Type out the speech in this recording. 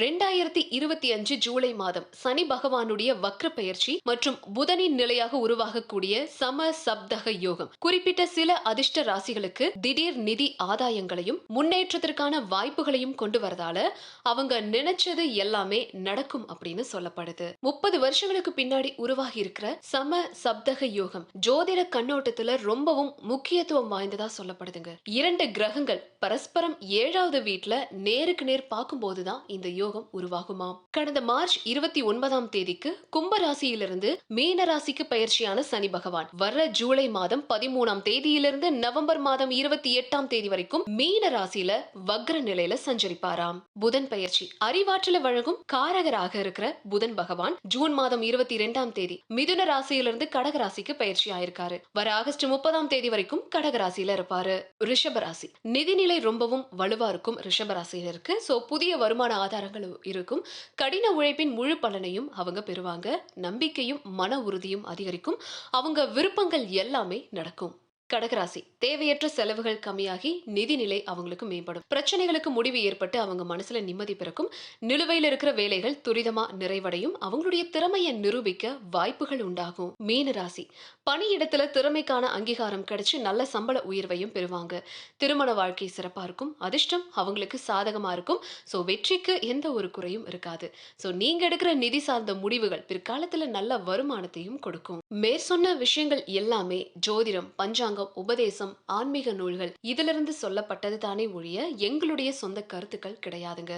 ரெண்டாயிரத்தி இருபத்தி அஞ்சு ஜூலை மாதம் சனி பகவானுடைய வக்ர பெயர்ச்சி மற்றும் புதனின் நிலையாக உருவாகக்கூடிய சம சப்தக யோகம். குறிப்பிட்ட சில அதிர்ஷ்ட ராசிகளுக்கு திடீர் நிதி ஆதாயங்களையும் முன்னேற்றத்திற்கான வாய்ப்புகளையும் கொண்டு வரதால அவங்க நினைச்சது எல்லாமே நடக்கும் அப்படின்னு சொல்லப்படுது. முப்பது வருஷங்களுக்கு பின்னாடி உருவாகி இருக்கிற சம சப்தக யோகம் ஜோதிட கண்ணோட்டத்துல ரொம்பவும் முக்கியத்துவம் வாய்ந்ததா சொல்லப்படுதுங்க. இரண்டு கிரகங்கள் பரஸ்பரம் ஏழாவது வீட்டுல நேருக்கு நேர் பார்க்கும்போதுதான் இந்த யோகம் உருவாகுமாம் கடந்த மார்ச் இருபத்தி ஒன்பதாம் தேதிக்கு கும்ப ராசியிலிருந்து மீன ராசிக்கு பயிற்சியான சனி பகவான். வர்ற ஜூலை மாதம் பதிமூணாம் தேதியிலிருந்து நவம்பர் மாதம் இருபத்தி எட்டாம் தேதி வரைக்கும் மீன ராசியில வக்ர நிலையில சஞ்சரிப்பாராம். புதன் பயிற்சி. அறிவாற்றல வழங்கும் காரகராக இருக்கிற புதன் பகவான் ஜூன் மாதம் இருபத்தி இரண்டாம் தேதி மிதுன ராசியிலிருந்து கடக ராசிக்கு பயிற்சி ஆயிருக்காரு. வர ஆகஸ்ட் முப்பதாம் தேதி வரைக்கும் கடக ராசியில இருப்பாரு. ரிஷப ராசி. நிதிநிலை ரொம்பவும் வலுவா இருக்கும் ரிஷபராசியருக்கு சோ புதிய வருமான ஆதாரங்கள் இருக்கும். கடின உழைப்பின் முழு பலனையும் அவங்க பெறுவாங்க. நம்பிக்கையும் மன உறுதியும் அதிகரிக்கும். அவங்க விருப்பங்கள் எல்லாமே நடக்கும். கடகராசி. தேவையற்ற செலவுகள் கம்மியாகி நிதிநிலை அவங்களுக்கு மேம்படும். பிரச்சனைகளுக்கு முடிவு ஏற்பட்டு அவங்க மனசுல நிம்மதி பிறக்கும். நிலுவையில் இருக்கிற வேலைகள் துரிதமா நிறைவடையும். அவங்களுடைய திறமையை நிரூபிக்க வாய்ப்புகள் உண்டாகும். மீன ராசி. பணியிடத்துல திறமைக்கான அங்கீகாரம் கிடைச்சு நல்ல சம்பள உயர்வையும் பெறுவாங்க. திருமண வாழ்க்கை சிறப்பா இருக்கும். அதிர்ஷ்டம் அவங்களுக்கு சாதகமா இருக்கும். ஸோ வெற்றிக்கு எந்த ஒரு குறையும் இருக்காது. ஸோ நீங்க எடுக்கிற நிதி சார்ந்த முடிவுகள் பிற்காலத்துல நல்ல வருமானத்தையும் கொடுக்கும். மேற்சொன்ன விஷயங்கள் எல்லாமே ஜோதிடம் பஞ்சாங்கம் உபதேசம் ஆன்மீக நூல்கள் இதிலிருந்து சொல்லப்பட்டது தானே ஒழிய எங்களுடைய சொந்த கருத்துக்கள் கிடையாதுங்க.